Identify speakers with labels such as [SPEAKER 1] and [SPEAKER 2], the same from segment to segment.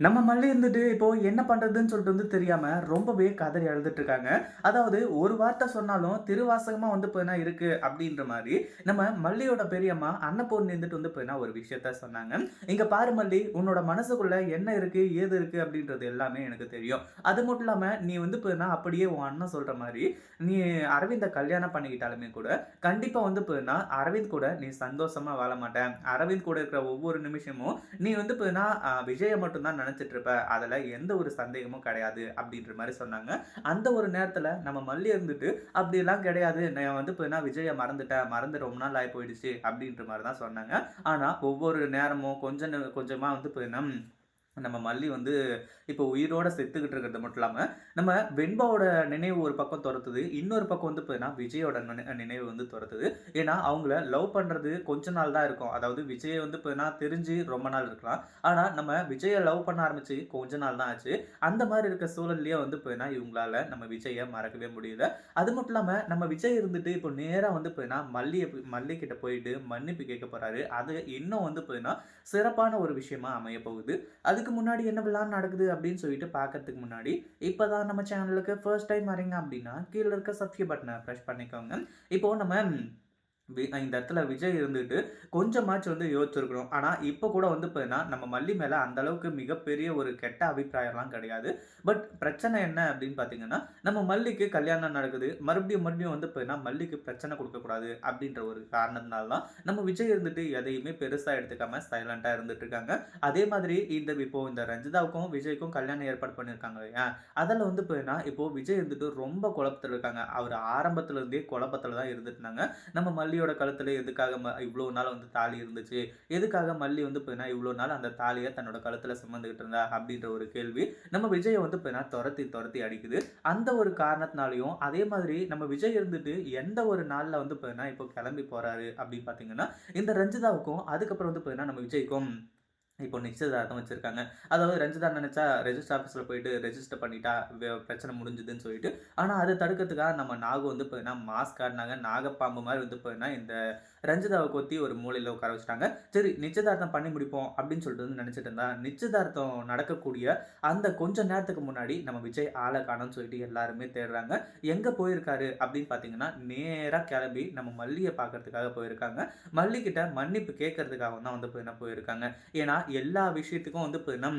[SPEAKER 1] நம்ம மல்லி இருந்துட்டு இப்போ என்ன பண்றதுன்னு சொல்லிட்டு வந்து தெரியாம ரொம்பவே கதறி அழுதுட்டு இருக்காங்க அதாவது ஒரு வார்த்தை சொன்னாலும் திருவாசகமா வந்து போயினா இருக்கு அப்படின்ற மாதிரி நம்ம மல்லியோட பெரியம்மா அன்னப்பூர்ணி இருந்துட்டு வந்து போயினா ஒரு விஷயத்த சொன்னாங்க. இங்க பாரு மல்லி உன்னோட மனசுக்குள்ள என்ன இருக்கு ஏது இருக்கு அப்படின்றது எல்லாமே எனக்கு தெரியும். அது மட்டும் இல்லாம நீ வந்து போயினா அப்படியே உன் அண்ணன் சொல்ற மாதிரி நீ அரவிந்த கல்யாணம் பண்ணிக்கிட்டாலுமே கூட கண்டிப்பா வந்து போயினா அரவிந்த் கூட நீ சந்தோஷமா வாழ மாட்டேன் அரவிந்த் கூட இருக்கிற ஒவ்வொரு நிமிஷமும் நீ வந்து போயினா விஜயை மட்டும்தான் நினைச்சிட்டு இருப்ப அதில் எந்த ஒரு சந்தேகமும் கிடையாது அப்படின்ற மாதிரி சொன்னாங்க. அந்த ஒரு நேரத்தில் நம்ம மல்லி இருந்துட்டு அப்படிலாம் கிடையாது. நான் வந்து இப்போ என்ன விஜயை மறந்துட்டேன் மறந்து ரொம்ப நாள் ஆகி போயிடுச்சு அப்படின்ற மாதிரி தான் சொன்னாங்க. ஆனால் ஒவ்வொரு நேரமும் கொஞ்சம் கொஞ்சமாக கொஞ்சமா வந்து என்ன நம்ம மல்லி வந்து இப்போ உயிரோட செத்துக்கிட்டு இருக்கிறது மட்டும் இல்லாமல் நம்ம வெண்பாவோட நினைவு ஒரு பக்கம் துரத்துது இன்னொரு பக்கம் வந்து பார்த்தீங்கன்னா விஜயோட நினை- நினைவு வந்து துரத்துது. ஏன்னா அவங்கள லவ் பண்ணுறது கொஞ்ச நாள் தான் இருக்கும். அதாவது விஜயை வந்து பார்த்தீங்கன்னா தெரிஞ்சு ரொம்ப நாள் இருக்கலாம். ஆனால் நம்ம விஜயை லவ் பண்ண ஆரம்பிச்சு கொஞ்ச நாள் தான் ஆச்சு. அந்த மாதிரி இருக்க சூழல்லையே வந்து பார்த்தீங்கன்னா இவங்களால நம்ம விஜயை மறக்கவே முடியல. அது மட்டும் இல்லாமல் நம்ம விஜய் இருந்துட்டு இப்போ நேராக வந்து பார்த்தீங்கன்னா மல்லியை போய்- மல்லி கிட்ட போயிட்டு மன்னிப்பு கேட்க போகிறாரு அது இன்னும் வந்து பார்த்தீங்கன்னா சிறப்பான ஒரு விஷயமா அமைய போகுது. அதுக்கு முன்னாடி என்ன விழான் நடக்குது அப்படின்னு சொல்லிட்டு பார்க்கறதுக்கு முன்னாடி இப்போதான் நம்ம சேனலுக்கு ஃபர்ஸ்ட் டைம் வரீங்க அப்படின்னா கீழே இருக்க சப்ஸ்கிரைப் பட்டனை ப்ரெஸ் பண்ணிக்கோங்க. இப்போது நம்ம இந்த இடத்துல விஜய் இருந்துட்டு கொஞ்சமாச்சும் வந்து யோசிச்சிருக்கணும். ஆனால் இப்போ கூட வந்து பார்த்தீங்கன்னா நம்ம மல்லி மேலே அந்தளவுக்கு மிகப்பெரிய ஒரு கெட்ட அபிப்பிராயம்லாம் கிடையாது. பட் பிரச்சனை என்ன அப்படின்னு பார்த்தீங்கன்னா நம்ம மல்லிக்கு கல்யாணம் நடக்குது. மறுபடியும் மறுபடியும் வந்து பார்த்தீங்கன்னா மல்லிக்கு பிரச்சனை கொடுக்கக்கூடாது அப்படின்ற ஒரு காரணத்தினால தான் நம்ம விஜய் இருந்துட்டு எதையுமே பெருசாக எடுத்துக்காம சைலண்ட்டாக இருந்துட்டு இருக்காங்க. அதே மாதிரி இந்த இப்போ இந்த ரஞ்சிதாவுக்கும் விஜய்க்கும் கல்யாணம் ஏற்பாடு பண்ணியிருக்காங்க இல்லையா? அதில் வந்து பார்த்தீங்கன்னா இப்போது விஜய் இருந்துட்டு ரொம்ப குழப்பத்தில் இருக்காங்க. அவர் ஆரம்பத்துலேருந்தே குழப்பத்தில் தான் இருந்துட்டு இருந்தாங்க. நம்ம மல்லியோட கழுத்தில் எதுக்காக ம இவ்வளோ நாள் வந்து தாலி இருந்துச்சு? எதுக்காக மல்லி வந்து பார்த்தீங்கன்னா இவ்வளோ நாள் அந்த தாலியை தன்னோட கழுத்தில் சுமந்துக்கிட்டு இருந்தா? அப்படின்ற ஒரு கேள்வி நம்ம விஜயை வந்து பார்த்தீங்கன்னா துரத்தி துரத்தி அடிக்குது. அந்த ஒரு காரணத்தினாலையும் அதே மாதிரி நம்ம விஜய் இருந்துட்டு எந்த ஒரு நாளில் வந்து பார்த்தீங்கன்னா இப்போ கிளம்பி போகிறாரு அப்படின்னு பார்த்தீங்கன்னா இந்த ரஞ்சிதாவுக்கும் அதுக்கப்புறம் வந்து பார்த்தீங்கன்னா நம்ம விஜய்க்கும். இப்போ நிச்சயதார்த்தம் வச்சிருக்காங்க. அதாவது ரஞ்சிதா நினைச்சா ரெஜிஸ்டர் ஆஃபீஸில் போயிட்டு ரெஜிஸ்டர் பண்ணிட்டா பிரச்சனை முடிஞ்சுதுன்னு சொல்லிட்டு ஆனால் அதை தடுக்கிறதுக்காக நம்ம நாகு வந்து பார்த்தீங்கன்னா மாஸ்க் காட்டினாங்க நாகப்பாம்பு மாதிரி வந்து பார்த்தீங்கன்னா இந்த ரஞ்சிதாவை கொத்தி ஒரு மூலையில் உட்கார வச்சுட்டாங்க. சரி நிச்சயதார்த்தம் பண்ணி முடிப்போம் அப்படின்னு சொல்லிட்டு வந்து நினச்சிட்டு இருந்தா நிச்சயதார்த்தம் நடக்கக்கூடிய அந்த கொஞ்ச நேரத்துக்கு முன்னாடி நம்ம விஜய் ஆளை காணும்னு சொல்லிட்டு எல்லாருமே தேடுறாங்க. எங்கே போயிருக்காரு அப்படின்னு பார்த்தீங்கன்னா நேராக கிளம்பி நம்ம மல்லியை பார்க்கறதுக்காக போயிருக்காங்க. மல்லிக்கிட்ட மன்னிப்பு கேட்கறதுக்காக தான் வந்து பார்த்தீங்கன்னா போயிருக்காங்க. ஏன்னா எல்லா விஷயத்துக்கும் வந்து பார்த்தீங்கன்னா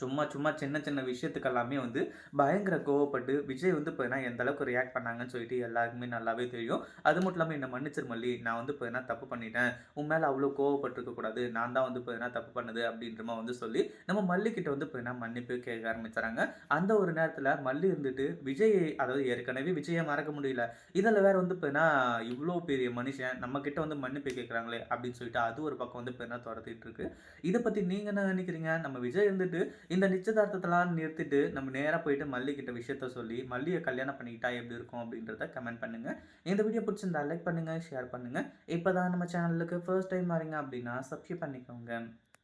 [SPEAKER 1] சும்மா சும்மா சின்ன சின்ன விஷயத்துக்கு எல்லாமே வந்து பயங்கர கோவப்பட்டு விஜய் வந்து போயினா எந்த அளவுக்கு ரியாக்ட் பண்ணாங்கன்னு சொல்லிட்டு எல்லாருக்குமே நல்லாவே தெரியும். அது மட்டும் இல்லாமல் என்ன மன்னிச்சிரு மல்லி நான் வந்து போயினா தப்பு பண்ணிட்டேன்? உன் மேலே அவ்வளோ கோவப்பட்டிருக்க கூடாது. நான் தான் வந்து போயினா தப்பு பண்ணது அப்படின்றமா வந்து சொல்லி நம்ம மல்லிக்கிட்ட வந்து போயினா மன்னிப்பு கேட்க ஆரம்பிச்சாங்க. அந்த ஒரு நேரத்தில் மல்லி இருந்துட்டு விஜய் அதாவது ஏற்கனவே விஜயை மறக்க முடியல. இதில் வேற வந்து போயினா இவ்வளோ பெரிய மனுஷன் நம்ம கிட்ட வந்து மன்னிப்பு கேட்குறாங்களே அப்படின்னு சொல்லிட்டு அது ஒரு பக்கம் வந்து பார்த்தீங்கன்னா துரத்திட்டு இருக்கு. இதை பற்றி நீங்கள் என்ன நினைக்கிறீங்க? நம்ம விஜய் இருந்துட்டு இந்த நிச்சயதார்த்தத்தெல்லாம் நிறுத்திட்டு நம்ம நேராக போயிட்டு மல்லி கிட்ட விஷயத்த சொல்லி மல்லியை கல்யாணம் பண்ணிக்கிட்டா எப்படி இருக்கும் அப்படின்றத கமெண்ட் பண்ணுங்கள் இந்த வீடியோ பிடிச்சிருந்தா லைக் பண்ணுங்கள் ஷேர் பண்ணுங்கள் இப்போ தான் நம்ம சேனலுக்கு ஃபர்ஸ்ட் டைம் வரீங்க அப்படின்னா சப்ஸ்கிரைப் பண்ணிக்கோங்க.